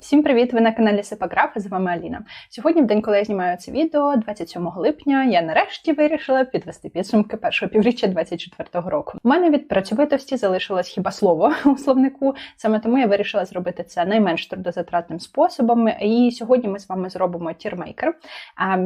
Всім привіт! Ви на каналі Сепаграф, з вами Аліна. Сьогодні, в день, коли я знімаю це відео, 27 липня, я нарешті вирішила підвести підсумки першого півріччя 2024 року. У мене від працьовитості залишилось хіба слово у словнику. Саме тому я вирішила зробити це найменш трудозатратним способом. І сьогодні ми з вами зробимо тірмейкер.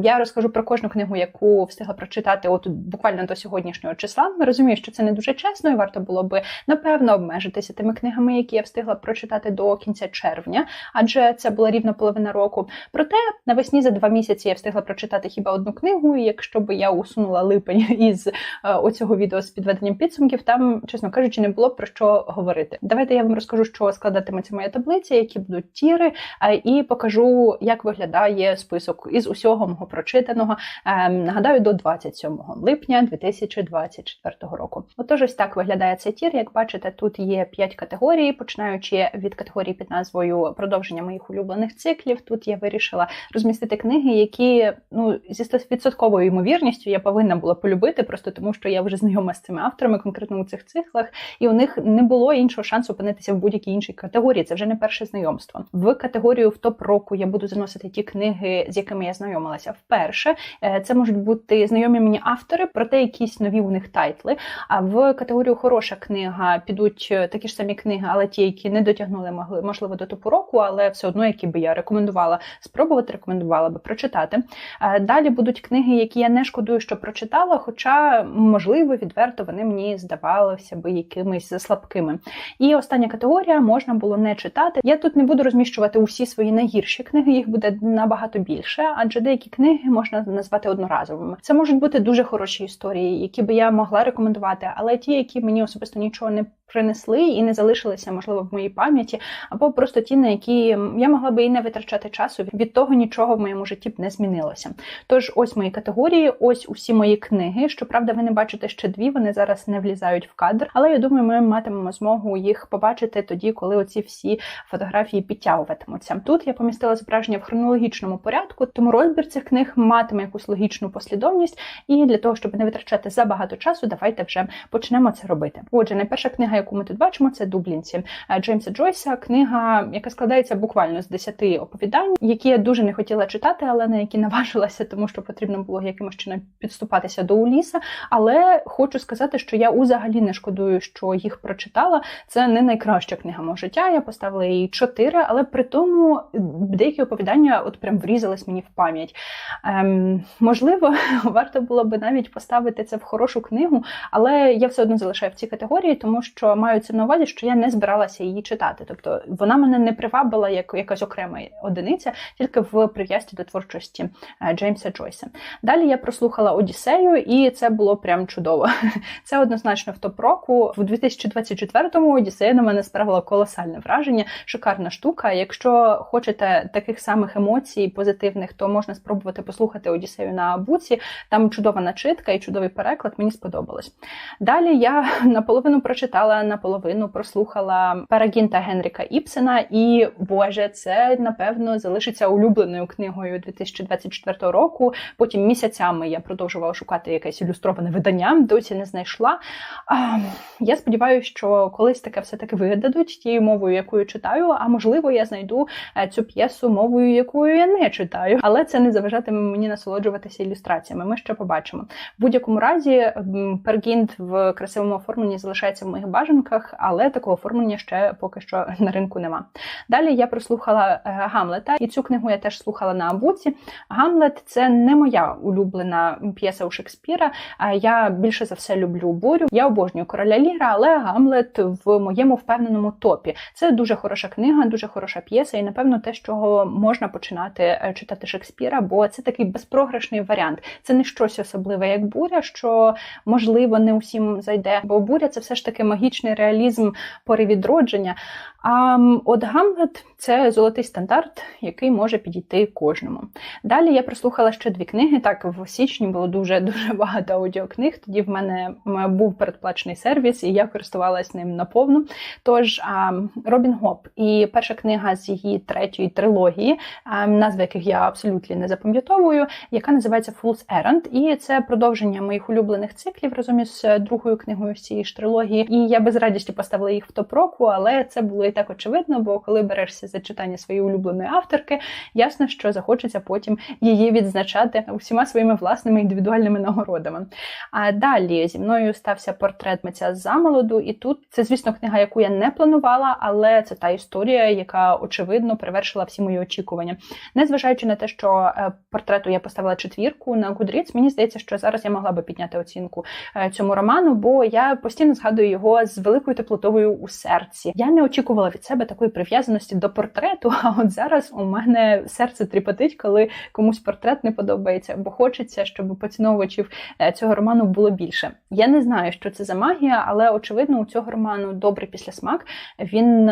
Я розкажу про кожну книгу, яку встигла прочитати от буквально до сьогоднішнього числа. Розумію, що це не дуже чесно, і варто було би напевно обмежитися тими книгами, які я встигла прочитати до кінця червня адже це була рівно половина року. Проте навесні за два місяці я встигла прочитати хіба одну книгу. і Якщо би я усунула липень із е, оцього відео з підведенням підсумків, там, чесно кажучи, не було про що говорити. Давайте я вам розкажу, що складатиметься моя таблиця, які будуть тіри, е, і покажу, як виглядає список із усього мого прочитаного. Е, нагадаю, до 27 липня 2024 року. Отож, ось так виглядає цей тір. Як бачите, тут є 5 категорій, починаючи від категорії під назвою продовження продовження моїх улюблених циклів. Тут я вирішила розмістити книги, які ну зі 100% ймовірністю я повинна була полюбити, просто тому що я вже знайома з цими авторами, конкретно у цих циклах, і у них не було іншого шансу опинитися в будь-якій іншій категорії. Це вже не перше знайомство. В категорію в топ року я буду заносити ті книги, з якими я знайомилася вперше. Е, це можуть бути знайомі мені автори, проте якісь нові у них тайтли. А в категорію хороша книга підуть е, такі ж самі книги, але ті, які не дотягнули, можливо до топу року, але все одно, які би я рекомендувала спробувати, рекомендувала би прочитати. Е, далі будуть книги, які я не шкодую, що прочитала, хоча, можливо, відверто вони мені здавалися би якимись слабкими. І остання категорія можна було не читати. Я тут не буду розміщувати усі свої найгірші книги, їх буде набагато більше, адже деякі книги можна назвати одноразовими. Це можуть бути дуже хороші історії, які би я могла рекомендувати, але ті, які мені особисто нічого не принесли і не залишилися, можливо, в моїй пам'яті, або просто ті, на які я могла би і не витрачати часу. Від того нічого в моєму житті б не змінилося. Тож, ось мої категорії, ось усі мої книги. Щоправда, ви не бачите ще дві, вони зараз не влізають в кадр, але я думаю, ми матимемо змогу їх побачити тоді, коли оці всі фотографії підтягуватимуться. Тут я помістила зображення в хронологічному порядку, тому розбір цих книг матиме якусь логічну послідовність. І для того, щоб не витрачати забагато часу, давайте вже почнемо це робити. Отже, найперша книга, яку ми тут бачимо, це Дублінці Джеймса Джойса. Книга, яка складається буквально з 10 оповідань, які я дуже не хотіла читати, але на які наважилася, тому що потрібно було якимось чином підступатися до Уліса. Але хочу сказати, що я взагалі не шкодую, що їх прочитала. Це не найкраща книга мого життя. Я поставила їй 4, але при тому деякі оповідання от прям врізались мені в пам'ять. Ем, Можливо, варто було би навіть поставити це в хорошу книгу, але я все одно залишаю в цій категорії, тому що маю це на увазі, що я не збиралася її читати. Тобто вона мене не привабила як якась окрема одиниця, тільки в прив'язці до творчості е, Джеймса Джойса. Далі я прослухала Одіссею, і це було прям чудово. Це однозначно в топ року. В 2024-му Одіссея на мене справила колосальне враження, шикарна штука. Якщо хочете таких самих емоцій позитивних, то можна спробувати послухати Одіссею на буці. Там чудова начитка і чудовий переклад. Мені сподобалось. Далі я наполовину прочитала, наполовину прослухала Парагінта Генріка Іпсена і Боже, це напевно залишиться улюбленою книгою 2024 року. Потім місяцями я продовжувала шукати якесь ілюстроване видання, досі не знайшла. А, Я сподіваюся, що колись таке все-таки видадуть тією мовою, якою читаю. А можливо, я знайду е, цю п'єсу мовою, якою я не читаю. Але це не заважатиме мені насолоджуватися ілюстраціями. Ми ще побачимо. В будь-якому разі пергінт в красивому оформленні залишається в моїх але такого оформлення ще поки що на ринку нема. Далі я прослухала е, Гамлета, і цю книгу я теж слухала на Абуці. Гамлет це не моя улюблена п'єса у Шекспіра. Я більше за все люблю бурю. Я обожнюю короля Ліра, але Гамлет в моєму впевненому топі. Це дуже хороша книга, дуже хороша п'єса, і напевно те, з чого можна починати е, читати Шекспіра, бо це такий безпрограшний варіант. Це не щось особливе, як буря, що можливо не усім зайде. Бо буря це все ж таки магічний реалізм пори відродження. А от Гамлет це золотий стандарт, який може підійти кожному. Далі я прослухала ще дві книги. Так, в січні було дуже дуже багато аудіокниг. Тоді в мене був передплачений сервіс, і я користувалася ним наповну. Тож Робін Гоп і перша книга з її третьої трилогії, назви яких я абсолютно не запам'ятовую, яка називається Fool's Errand. І це продовження моїх улюблених циклів разом із другою книгою з цієї ж трилогії. І я би з радістю поставила їх в топ року, але це було і так очевидно, бо коли берешся за читання своєї улюбленої авторки, ясно, що захочеться потім її відзначати усіма своїми власними індивідуальними нагородами. А далі зі мною стався портрет митця замолоду, і тут це, звісно, книга, яку я не планувала, але це та історія, яка очевидно перевершила всі мої очікування. Незважаючи на те, що е, портрету я поставила четвірку на Goodreads, мені здається, що зараз я могла би підняти оцінку е, цьому роману, бо я постійно згадую його з великою теплотовою у серці. Я не очікувала від себе такої прив'язаності до портрету. А от зараз у мене серце тріпотить, коли комусь портрет не подобається, бо хочеться, щоб поціновувачів е, цього роману було більше. Я не знаю, що це за магія, але очевидно, у цього роману добрий післясмак. Він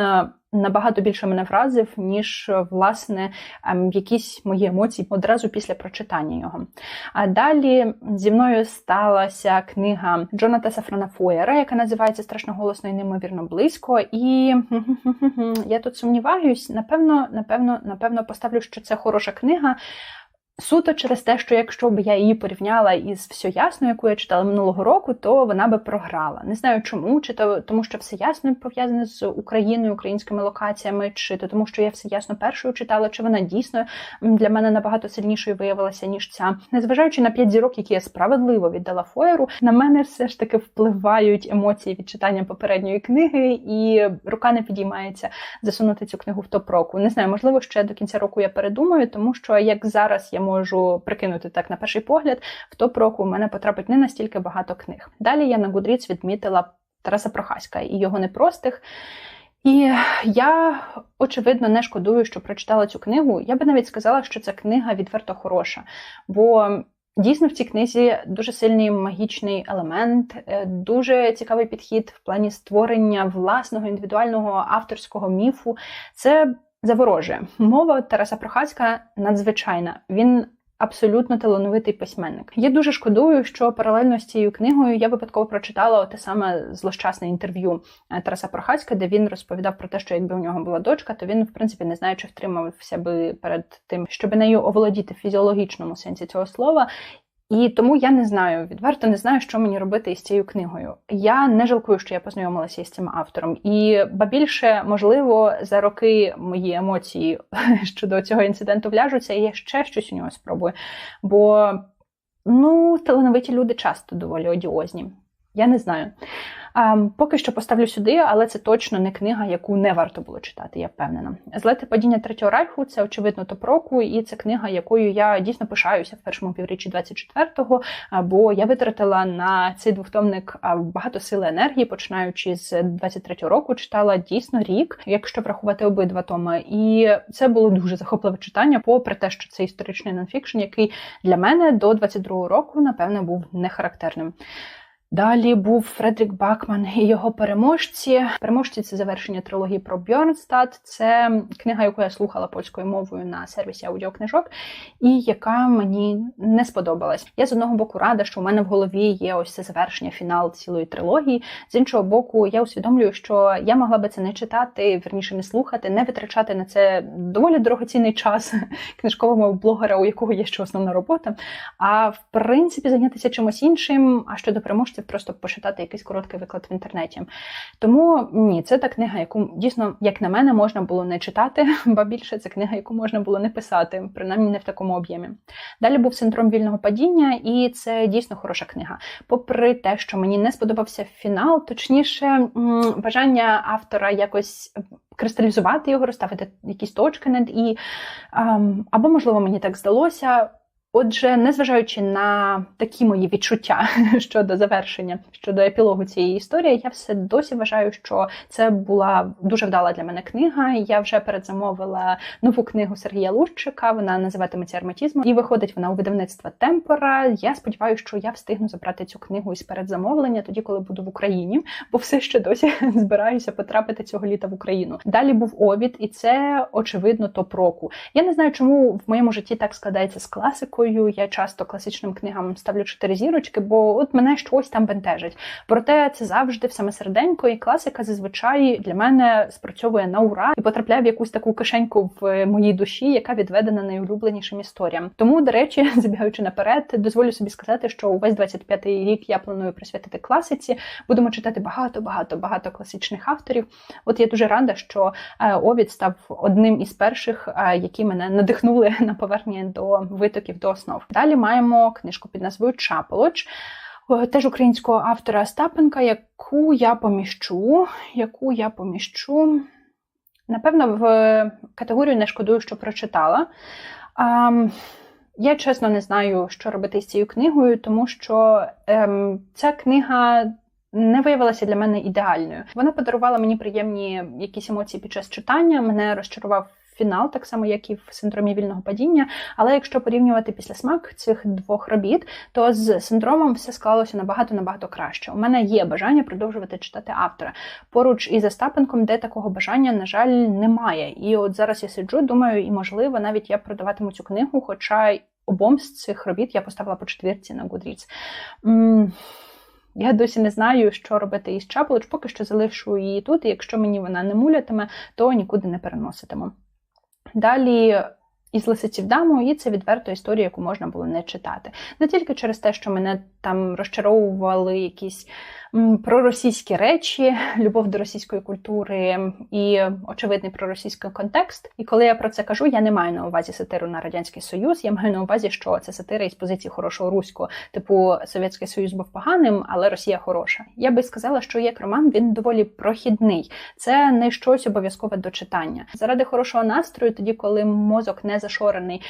набагато більше мене вразив, ніж власне ем, якісь мої емоції одразу після прочитання його. А далі зі мною сталася книга Джоната Сафрана Фоєра, яка називається страшно голосно і неймовірно близько. І я тут сумніваюсь, напевно, напевно, напевно, поставлю, що це хороша книга. Суто через те, що якщо б я її порівняла із все ясно, яку я читала минулого року, то вона би програла. Не знаю чому, чи то тому, що все ясно пов'язане з Україною, українськими локаціями, чи то тому, що я все ясно першою читала, чи вона дійсно для мене набагато сильнішою виявилася, ніж ця. Незважаючи на п'ять зірок, які я справедливо віддала фоєру, на мене все ж таки впливають емоції від читання попередньої книги, і рука не підіймається засунути цю книгу в топ року. Не знаю, можливо, ще до кінця року я передумаю, тому що як зараз я можу прикинути так на перший погляд, в топ року у мене потрапить не настільки багато книг. Далі я на Goodreads відмітила Тараса Прохаська і його непростих. І я, очевидно, не шкодую, що прочитала цю книгу. Я би навіть сказала, що ця книга відверто хороша. Бо дійсно в цій книзі дуже сильний магічний елемент, е, дуже цікавий підхід в плані створення власного індивідуального авторського міфу. Це заворожує. Мова Тараса Прохацька надзвичайна. Він абсолютно талановитий письменник. Я дуже шкодую, що паралельно з цією книгою я випадково прочитала те саме злощасне інтерв'ю е, Тараса Прохацька, де він розповідав про те, що якби у нього була дочка, то він, в принципі, не знає, чи втримався би перед тим, щоб нею оволодіти в фізіологічному сенсі цього слова. І тому я не знаю, відверто не знаю, що мені робити із цією книгою. Я не жалкую, що я познайомилася із цим автором. І ба більше, можливо, за роки мої емоції щодо цього інциденту вляжуться, і я ще щось у нього спробую. Бо ну, талановиті люди часто доволі одіозні. Я не знаю. Поки що поставлю сюди, але це точно не книга, яку не варто було читати, я впевнена. Злети падіння третього райху це очевидно топ року, і це книга, якою я дійсно пишаюся в першому півріччі 24-го, бо я витратила на цей двохтомник багато сили енергії, починаючи з 23-го року, читала дійсно рік, якщо врахувати обидва томи. І це було дуже захопливе читання, попри те, що це історичний нонфікшн, який для мене до 22-го року, напевне, був нехарактерним. Далі був Фредрік Бакман і його переможці. Переможці це завершення трилогії про Бьорнстад. Це книга, яку я слухала польською мовою на сервісі аудіокнижок, і яка мені не сподобалась. Я з одного боку рада, що у мене в голові є ось це завершення, фінал цілої трилогії. З іншого боку, я усвідомлюю, що я могла би це не читати, верніше не слухати, не витрачати на це доволі дорогоцінний час книжкового блогера, у якого є ще основна робота. А в принципі, зайнятися чимось іншим. А щодо переможців просто почитати якийсь короткий виклад в інтернеті. Тому ні, це та книга, яку дійсно, як на мене, можна було не читати, ба більше це книга, яку можна було не писати, принаймні не в такому об'ємі. Далі був синдром вільного падіння, і це дійсно хороша книга. Попри те, що мені не сподобався фінал, точніше, бажання автора якось. Кристалізувати його, розставити якісь точки над і, або, можливо, мені так здалося. Отже, незважаючи на такі мої відчуття щодо завершення, щодо епілогу цієї історії, я все досі вважаю, що це була дуже вдала для мене книга. Я вже передзамовила нову книгу Сергія Лущика. Вона називатиметься «Арматізм» і виходить вона у видавництва Темпора. Я сподіваюся, що я встигну забрати цю книгу із передзамовлення, тоді коли буду в Україні, бо все ще досі збираюся потрапити цього літа в Україну. Далі був обід, і це очевидно топ року. Я не знаю, чому в моєму житті так складається з класикою оцінкою. Я часто класичним книгам ставлю чотири зірочки, бо от мене щось там бентежить. Проте це завжди в саме середенько, і класика зазвичай для мене спрацьовує на ура і потрапляє в якусь таку кишеньку в моїй душі, яка відведена найулюбленішим історіям. Тому, до речі, забігаючи наперед, дозволю собі сказати, що увесь 25-й рік я планую присвятити класиці. Будемо читати багато, багато, багато класичних авторів. От я дуже рада, що е, Овід став одним із перших, е, які мене надихнули на повернення до витоків до основ. Далі маємо книжку під назвою Чаполоч. Е, теж українського автора Остапенка, яку я поміщу, яку я поміщу, напевно, в категорію не шкодую, що прочитала. А, я чесно не знаю, що робити з цією книгою, тому що ем, ця книга не виявилася для мене ідеальною. Вона подарувала мені приємні якісь емоції під час читання. Мене розчарував фінал, так само як і в синдромі вільного падіння. Але якщо порівнювати після смак цих двох робіт, то з синдромом все склалося набагато набагато краще. У мене є бажання продовжувати читати автора. Поруч із Остапенком, де такого бажання, на жаль, немає. І от зараз я сиджу, думаю, і можливо, навіть я продаватиму цю книгу, хоча обом з цих робіт я поставила по четвірці на Goodreads. Я досі не знаю, що робити із Чаплоч, поки що залишу її тут, і якщо мені вона не мулятиме, то нікуди не переноситиму. Далі. Із лисиців даму, і це відверта історія, яку можна було не читати. Не тільки через те, що мене там розчаровували якісь проросійські речі, любов до російської культури і очевидний проросійський контекст. І коли я про це кажу, я не маю на увазі сатиру на радянський союз. Я маю на увазі, що це сатира із позиції хорошого руського, типу Совєтський Союз був поганим, але Росія хороша. Я би сказала, що як роман він доволі прохідний. Це не щось обов'язкове до читання. Заради хорошого настрою, тоді коли мозок не зашорений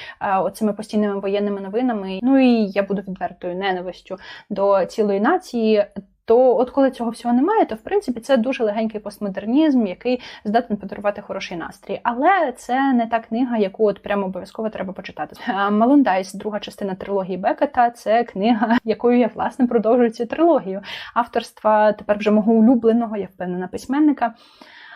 оцими постійними воєнними новинами. Ну і я буду відвертою ненавистю до цілої нації. То, от коли цього всього немає, то в принципі це дуже легенький постмодернізм, який здатен подарувати хороший настрій. Але це не та книга, яку от прямо обов'язково треба почитати. Малондайс, друга частина трилогії Бекета, це книга, якою я власне продовжую цю трилогію авторства тепер вже мого улюбленого, я впевнена, письменника.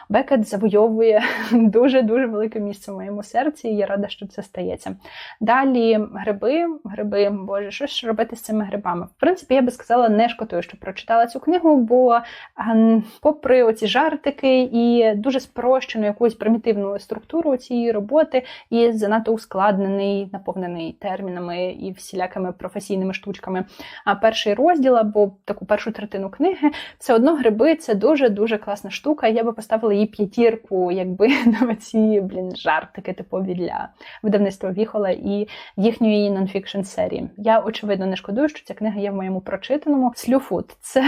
Бекет завойовує дуже-дуже велике місце в моєму серці, і я рада, що це стається. Далі гриби, гриби, боже, що ж робити з цими грибами? В принципі, я би сказала, не шкодую, що прочитала цю книгу, бо, ем, попри оці жартики і дуже спрощену якусь примітивну структуру цієї роботи, і занадто ускладнений, наповнений термінами і всілякими професійними штучками. А перший розділ або таку першу третину книги, все одно гриби це дуже дуже класна штука. Я би поставила її п'ятірку, якби на ці блін жартики типові для видавництва Віхола і їхньої нонфікшн серії. Я очевидно не шкодую, що ця книга є в моєму прочитаному. Слюфут це,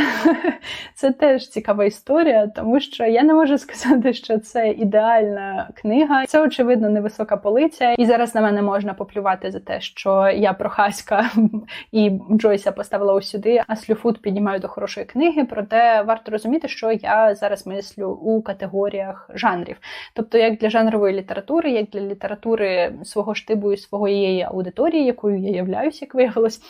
це теж цікава історія, тому що я не можу сказати, що це ідеальна книга. Це очевидно невисока полиця, і зараз на мене можна поплювати за те, що я прохаська і Джойса поставила ось сюди, а слюфут піднімаю до хорошої книги. Проте варто розуміти, що я зараз мислю у категорії категоріях жанрів. Тобто, як для жанрової літератури, як для літератури свого штибу і своєї аудиторії, якою я являюсь, як виявилось,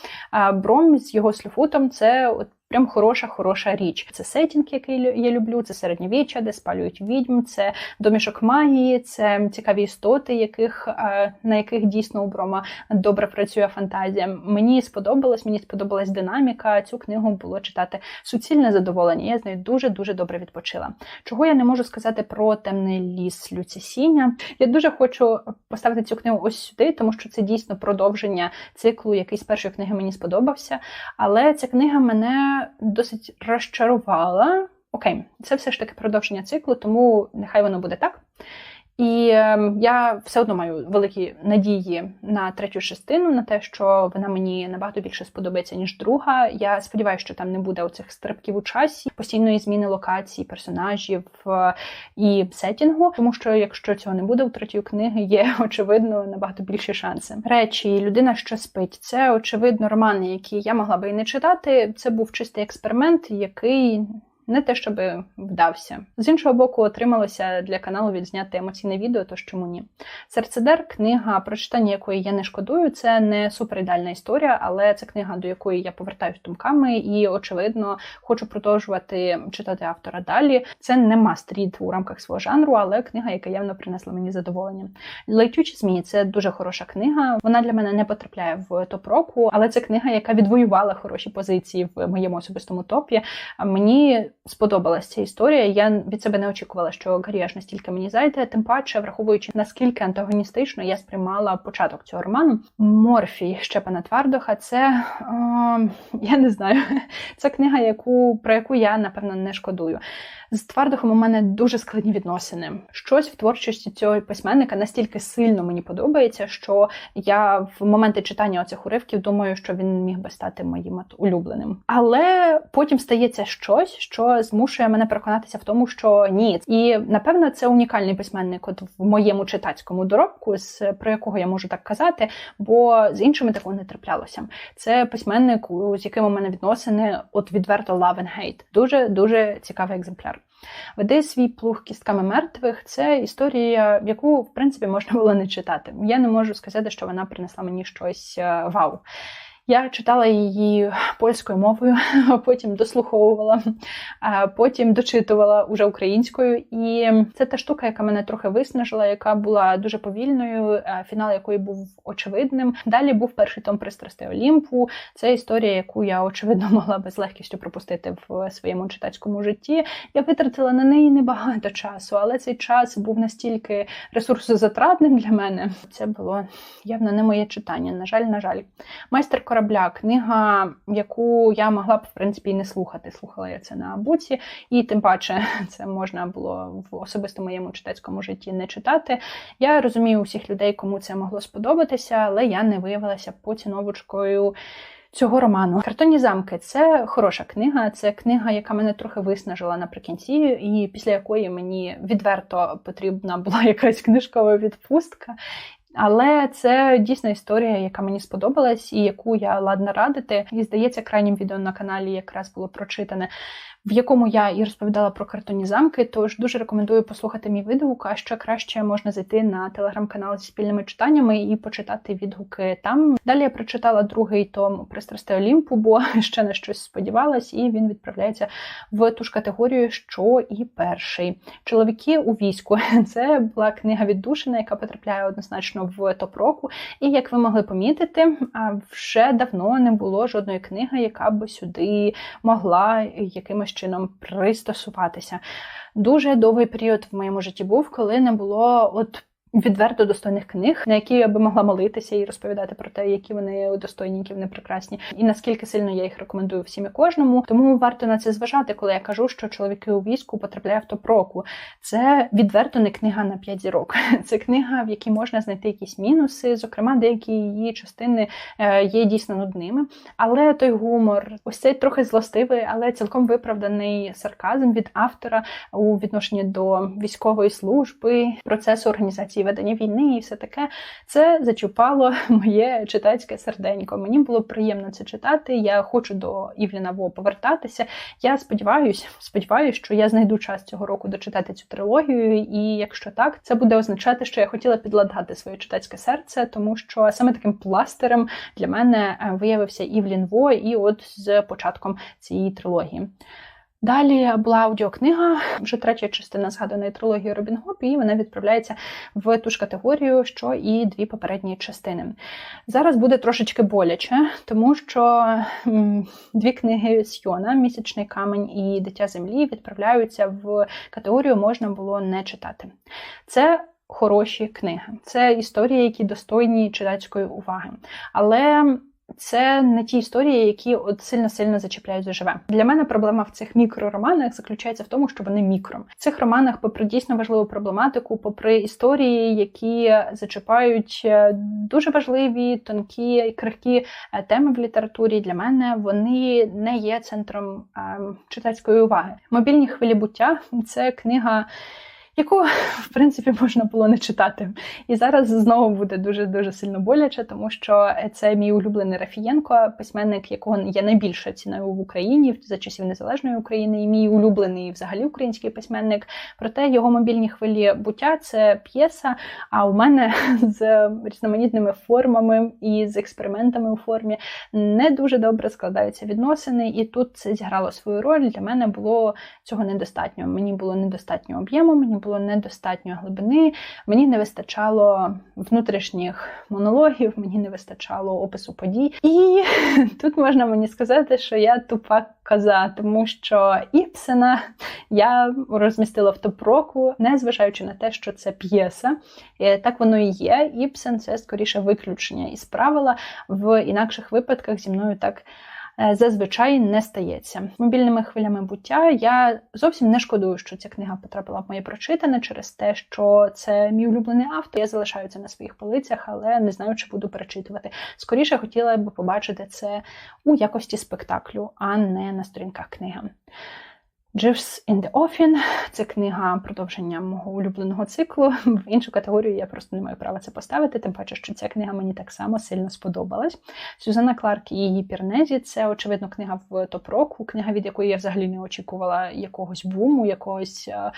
Бром з його слюфутом це от Прям хороша, хороша річ. Це сетінг, який я люблю, це середньовіччя, де спалюють відьм, це домішок магії, це цікаві істоти, яких е, на яких дійсно у Брома добре працює фантазія. Мені сподобалось, мені сподобалась динаміка. Цю книгу було читати суцільне задоволення. Я з нею дуже дуже добре відпочила. Чого я не можу сказати про темний ліс Люцісіння? Я дуже хочу поставити цю книгу ось сюди, тому що це дійсно продовження циклу, який з першої книги мені сподобався. Але ця книга досить розчарувала. Окей, це все ж таки продовження циклу, тому нехай воно буде так. І ем, я все одно маю великі надії на третю частину, на те, що вона мені набагато більше сподобається, ніж друга. Я сподіваюся, що там не буде оцих стрибків у часі, постійної зміни локацій, персонажів е, і сетінгу. Тому що якщо цього не буде у третій книги, є очевидно набагато більші шанси. Речі, людина, що спить, це очевидно романи, які я могла би і не читати. Це був чистий експеримент, який не те, щоб вдався. З іншого боку, отрималося для каналу відзняти емоційне відео, тож чому ні. Серцедер, книга, про читання якої я не шкодую, це не суперідеальна історія, але це книга, до якої я повертаюсь думками, і, очевидно, хочу продовжувати читати автора далі. Це не мастрід у рамках свого жанру, але книга, яка явно принесла мені задоволення. Летючі змії це дуже хороша книга. Вона для мене не потрапляє в топ року, але це книга, яка відвоювала хороші позиції в моєму особистому топі. Мені сподобалася ця історія. Я від себе не очікувала, що Гаррі настільки мені зайде, тим паче, враховуючи наскільки антагоністично я сприймала початок цього роману. Морфій Щепана Твардоха, це о, я не знаю, це книга, яку про яку я напевно не шкодую. З Твардохом у мене дуже складні відносини. Щось в творчості цього письменника настільки сильно мені подобається, що я в моменти читання оцих уривків думаю, що він міг би стати моїм улюбленим. Але потім стається щось, що змушує мене переконатися в тому, що ні. І напевно це унікальний письменник от в моєму читацькому доробку, з про якого я можу так казати, бо з іншими такого не траплялося. Це письменник, з яким у мене відносини от відверто love and hate. Дуже дуже цікавий екземпляр. Веди свій плуг кістками мертвих це історія, яку в принципі можна було не читати. Я не можу сказати, що вона принесла мені щось е, вау. Я читала її польською мовою, потім дослуховувала, потім дочитувала уже українською. І це та штука, яка мене трохи виснажила, яка була дуже повільною, фінал якої був очевидним. Далі був перший том пристрастей Олімпу. Це історія, яку я очевидно могла би з легкістю пропустити в своєму читацькому житті. Я витратила на неї небагато часу, але цей час був настільки ресурсозатратним для мене. Це було явно не моє читання. На жаль, на жаль, майстер корабля, книга, яку я могла б в принципі не слухати. Слухала я це на буці, і тим паче це можна було в особисто моєму читацькому житті не читати. Я розумію усіх людей, кому це могло сподобатися, але я не виявилася поціновочкою. Цього роману Картонні замки це хороша книга. Це книга, яка мене трохи виснажила наприкінці, і після якої мені відверто потрібна була якась книжкова відпустка. Але це дійсна історія, яка мені сподобалась, і яку я ладна радити. І здається, крайнім відео на каналі якраз було прочитане в якому я і розповідала про картонні замки. Тож дуже рекомендую послухати мій відгук, а ще краще можна зайти на телеграм-канал зі спільними читаннями і почитати відгуки там. Далі я прочитала другий том пристрасти Олімпу, бо ще на щось сподівалась, і він відправляється в ту ж категорію, що і перший. Чоловіки у війську. Це була книга віддушина, яка потрапляє однозначно в топ року. І як ви могли помітити, вже давно не було жодної книги, яка б сюди могла якимось чином пристосуватися. Дуже довгий період в моєму житті був, коли не було от відверто достойних книг, на які я би могла молитися і розповідати про те, які вони достойні, які вони прекрасні, і наскільки сильно я їх рекомендую всім і кожному. Тому варто на це зважати, коли я кажу, що чоловіки у війську потрапляє в топ-року. Це відверто не книга на п'ять зірок. Це книга, в якій можна знайти якісь мінуси. Зокрема, деякі її частини е, є дійсно нудними. Але той гумор, ось цей трохи злостивий, але цілком виправданий сарказм від автора у відношенні до військової служби, процесу організації подробиці ведення війни і все таке, це зачіпало моє читацьке серденько. Мені було приємно це читати. Я хочу до Івліна Во повертатися. Я сподіваюся, сподіваюся, що я знайду час цього року дочитати цю трилогію. І якщо так, це буде означати, що я хотіла підладати своє читацьке серце, тому що саме таким пластирем для мене е, виявився Івлін Во, і от з початком цієї трилогії. Далі була аудіокнига, вже третя частина згаданої трилогії Робін Гоп, і вона відправляється в ту ж категорію, що і дві попередні частини. Зараз буде трошечки боляче, тому що дві книги Сьона Місячний камень і Дитя Землі відправляються в категорію можна було не читати. Це хороші книги, це історії, які достойні читацької уваги. Але це не ті історії, які от сильно-сильно зачіпляють заживе. Для мене проблема в цих мікророманах заключається в тому, що вони мікро. В цих романах, попри дійсно важливу проблематику, попри історії, які зачіпають е, дуже важливі, тонкі і крихкі е, теми в літературі, для мене вони не є центром ем, читацької уваги. Мобільні хвилі буття це книга яку в принципі можна було не читати. І зараз знову буде дуже дуже сильно боляче, тому що це мій улюблений Рафієнко, письменник, якого я найбільше ціную в Україні за часів незалежної України, і мій улюблений взагалі український письменник. Проте його мобільні хвилі буття це п'єса. А у мене з різноманітними формами і з експериментами у формі не дуже добре складаються відносини, і тут це зіграло свою роль. Для мене було цього недостатньо. Мені було недостатньо об'єму, мені було недостатньо глибини, мені не вистачало внутрішніх монологів, мені не вистачало опису подій. І тут можна мені сказати, що я тупа коза, тому що Іпсена я розмістила в топ-року, незважаючи на те, що це п'єса. Так воно і є. Іпсен це скоріше виключення із правила. В інакших випадках зі мною так. Е, зазвичай не стається. Мобільними хвилями буття я зовсім не шкодую, що ця книга потрапила в моє прочитане через те, що це мій улюблений автор. Я залишаю це на своїх полицях, але не знаю, чи буду перечитувати. Скоріше хотіла б побачити це у якості спектаклю, а не на сторінках книги. Jeeves in the Offing – це книга продовження мого улюбленого циклу. В іншу категорію я просто не маю права це поставити, тим паче, що ця книга мені так само сильно сподобалась. Сюзанна Кларк і її Пірнезі це, очевидно, книга в топ-року, книга, від якої я взагалі не очікувала якогось буму, якогось е,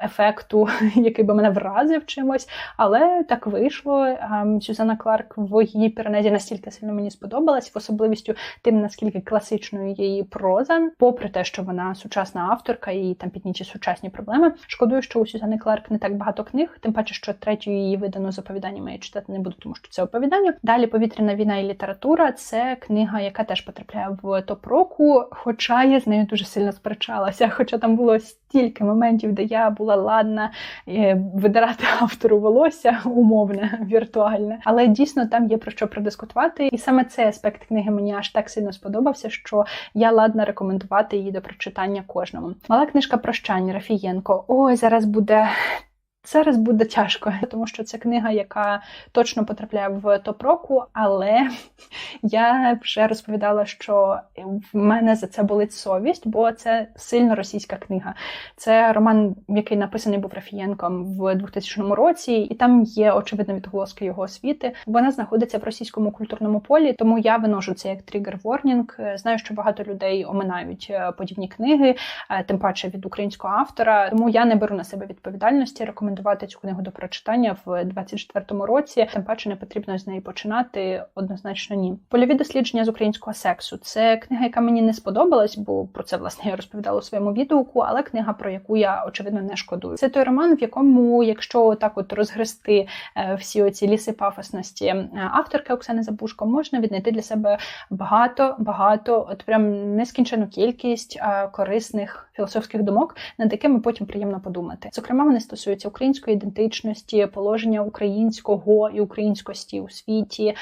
ефекту, який би мене вразив чимось. Але так вийшло. Ем, Сюзанна Кларк в її Пірнезі настільки сильно мені сподобалась, в особливістю тим, наскільки класичною її проза, попри те, що вона сучасна авторка і там підніті сучасні проблеми. Шкодую, що у Сюзани Кларк не так багато книг, тим паче, що третю її видану з оповіданнями я читати не буду, тому що це оповідання. Далі повітряна війна і література це книга, яка теж потрапляє в топ року, хоча я з нею дуже сильно сперечалася. Хоча там було стільки моментів, де я була ладна е, видирати автору волосся, умовне, віртуальне. Але дійсно там є про що продискутувати. І саме цей аспект книги мені аж так сильно сподобався, що я ладна рекомендувати її до прочитання кожному. Мала книжка прощань Рафієнко. Ой, зараз буде Зараз буде тяжко, тому що це книга, яка точно потрапляє в топ року, але я вже розповідала, що в мене за це болить совість, бо це сильно російська книга. Це роман, який написаний був Рафієнком в 2000 році, і там є очевидно відголоски його освіти. Вона знаходиться в російському культурному полі, тому я виношу це як тригер ворнінг. Знаю, що багато людей оминають е, подібні книги, е, тим паче від українського автора. Тому я не беру на себе відповідальності. Рекомендую рекомендувати цю книгу до прочитання в 24-му році. Тим паче не потрібно з неї починати однозначно ні. Польові дослідження з українського сексу. Це книга, яка мені не сподобалась, бо про це власне я розповідала у своєму відгуку, але книга, про яку я очевидно не шкодую. Це той роман, в якому, якщо так от розгрести е, всі оці ліси пафосності е, авторки Оксани Забушко, можна віднайти для себе багато, багато, от прям нескінчену кількість е, корисних філософських думок, над якими потім приємно подумати. Зокрема, вони стосуються української української ідентичності, положення українського і українськості у світі,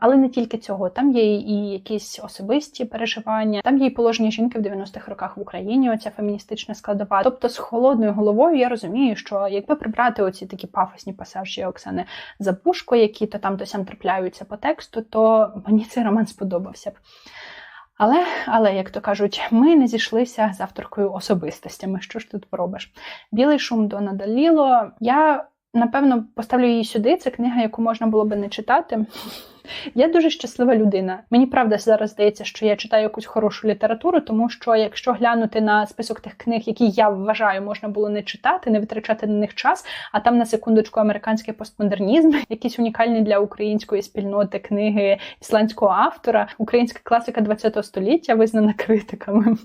але не тільки цього. Там є і якісь особисті переживання, там є і положення жінки в 90-х роках в Україні. Оця феміністична складова. Тобто, з холодною головою я розумію, що якби прибрати оці такі пафосні пасажі Оксани Запушко, які то там то сям трапляються по тексту, то мені цей роман сподобався б. Але, але, як то кажуть, ми не зійшлися з авторкою особистостями. Що ж тут поробиш? Білий шум до Даліло. Я напевно поставлю її сюди. Це книга, яку можна було би не читати. Я дуже щаслива людина. Мені правда зараз здається, що я читаю якусь хорошу літературу, тому що якщо глянути на список тих книг, які я вважаю, можна було не читати, не витрачати на них час, а там на секундочку американський постмодернізм, якісь унікальні для української спільноти книги ісландського автора, українська класика ХХ століття, визнана критиками,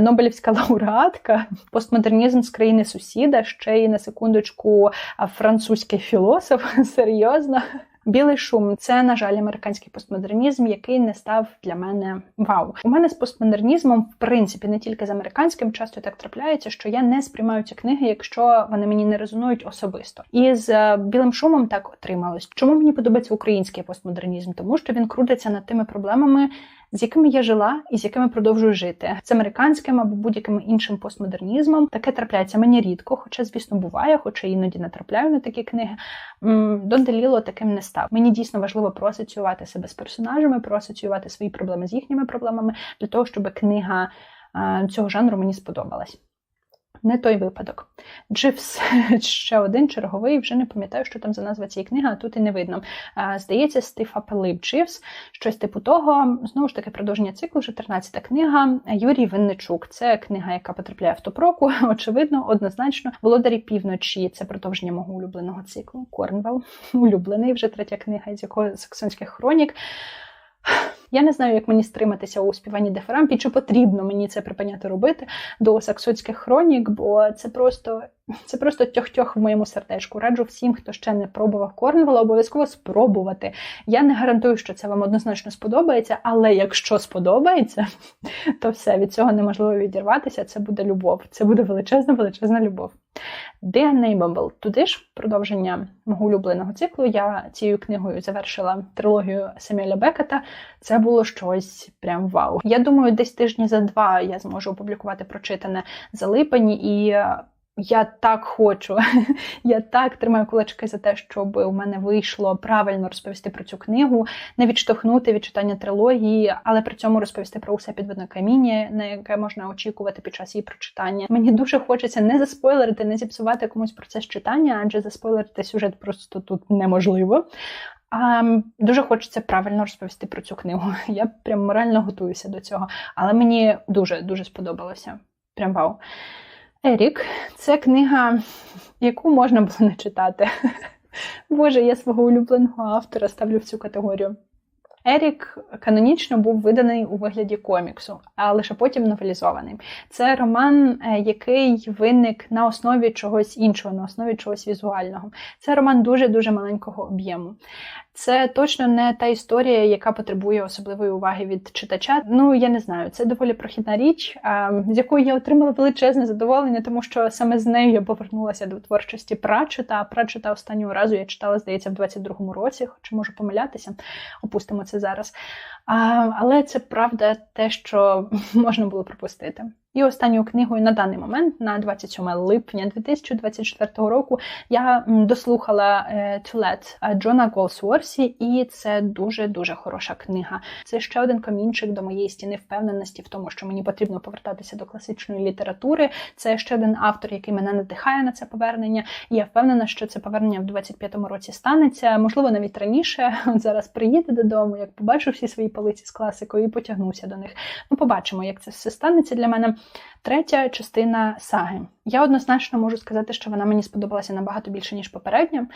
Нобелівська лауреатка, постмодернізм з країни сусіда, ще й на секундочку французький філософ серйозно. Білий шум це, на жаль, американський постмодернізм, який не став для мене вау. У мене з постмодернізмом, в принципі, не тільки з американським, часто так трапляється, що я не сприймаю ці книги, якщо вони мені не резонують особисто. І з е, білим шумом так отрималось. Чому мені подобається український постмодернізм? Тому що він крутиться над тими проблемами, з якими я жила і з якими продовжую жити. З американським або будь-яким іншим постмодернізмом таке трапляється мені рідко, хоча, звісно, буває, хоча іноді натрапляю на такі книги. Дон Деліло таким не став. Мені дійсно важливо проасоціювати себе з персонажами, проасоціювати свої проблеми з їхніми проблемами для того, щоб книга цього жанру мені сподобалась. Не той випадок. Дживс ще один черговий, вже не пам'ятаю, що там за назва цієї книги, а тут і не видно. Здається, Стифа Пелип Дживс, щось типу того. Знову ж таки, продовження циклу, вже 13-та книга. Юрій Винничук. Це книга, яка потрапляє в топ-року. Очевидно, однозначно, володарі півночі. Це продовження мого улюбленого циклу. Корнвелл. Улюблений, вже третя книга, з якого саксонських хронік. Я не знаю, як мені стриматися у співанні дефарампі, чи потрібно мені це припиняти робити до саксонських хронік, бо це просто це просто тьох-тьох в моєму сердечку. Раджу всім, хто ще не пробував Корнвелла, обов'язково спробувати. Я не гарантую, що це вам однозначно сподобається, але якщо сподобається, то все від цього неможливо відірватися. Це буде любов. Це буде величезна, величезна любов. The Unnameable. Туди ж продовження мого улюбленого циклу. Я цією книгою завершила трилогію Семеля Бекета. Це було щось прям вау. Я думаю, десь тижні за два я зможу опублікувати прочитане за липень і. Я так хочу, я так тримаю кулачки за те, щоб у мене вийшло правильно розповісти про цю книгу, не відштовхнути від читання трилогії, але при цьому розповісти про усе підводне каміння, на яке можна очікувати під час її прочитання. Мені дуже хочеться не заспойлерити, не зіпсувати комусь процес читання, адже заспойлерити сюжет просто тут неможливо. А Дуже хочеться правильно розповісти про цю книгу. Я прям морально готуюся до цього, але мені дуже дуже сподобалося. Прям вау. Ерік це книга, яку можна було не читати. Боже, я свого улюбленого автора ставлю в цю категорію. Ерік канонічно був виданий у вигляді коміксу, а лише потім новелізований. Це роман, е, який виник на основі чогось іншого, на основі чогось візуального. Це роман дуже-дуже маленького об'єму. Це точно не та історія, яка потребує особливої уваги від читача. Ну я не знаю, це доволі прохідна річ, з якою я отримала величезне задоволення, тому що саме з нею я повернулася до творчості Прачета. Прачета останнього разу я читала, здається, в 22-му році, хоча можу помилятися, опустимо це зараз. Але це правда те, що можна було пропустити. І останньою книгою на даний момент, на 27 липня 2024 року, я дослухала Let Джона Голсворсі, і це дуже-дуже хороша книга. Це ще один камінчик до моєї стіни впевненості в тому, що мені потрібно повертатися до класичної літератури. Це ще один автор, який мене надихає на це повернення. І я впевнена, що це повернення в 25-му році станеться. Можливо, навіть раніше. От зараз приїду додому, як побачу всі свої полиці з класикою і потягнуся до них. Ну, побачимо, як це все станеться для мене. Третя частина саги. Я однозначно можу сказати, що вона мені сподобалася набагато більше, ніж попередня.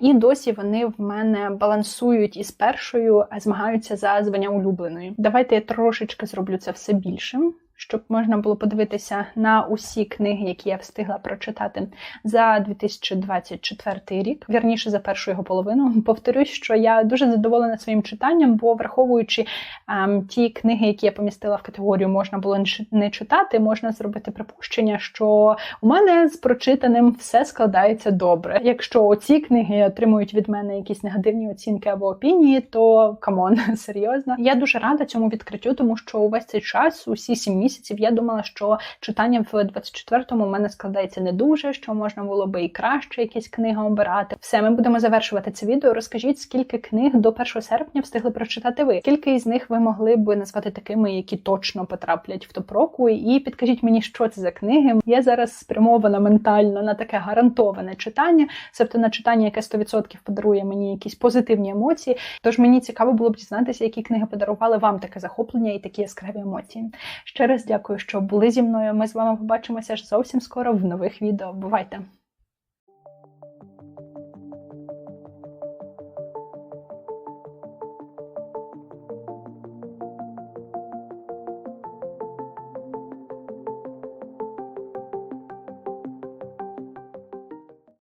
І досі вони в мене балансують із першою, а змагаються за звання улюбленої. Давайте я трошечки зроблю це все більшим щоб можна було подивитися на усі книги, які я встигла прочитати за 2024 рік, вірніше за першу його половину. Повторюсь, що я дуже задоволена своїм читанням, бо враховуючи ем, ті книги, які я помістила в категорію, можна було не читати, можна зробити припущення, що у мене з прочитаним все складається добре. Якщо оці книги отримують від мене якісь негативні оцінки або опінії, то камон, серйозно. Я дуже рада цьому відкриттю, тому що увесь цей час, усі сім місяців я думала, що читання в 24-му у мене складається не дуже, що можна було би і краще якісь книги обирати. Все, ми будемо завершувати це відео. Розкажіть, скільки книг до 1 серпня встигли прочитати ви. Скільки із них ви могли б назвати такими, які точно потраплять в топ-року, і підкажіть мені, що це за книги. Я зараз спрямована ментально на таке гарантоване читання, тобто на читання, яке 100% подарує мені якісь позитивні емоції. Тож мені цікаво було б дізнатися, які книги подарували вам таке захоплення і такі яскраві емоції. Ще раз дякую, що були зі мною. Ми з вами побачимося ж зовсім скоро в нових відео. Бувайте!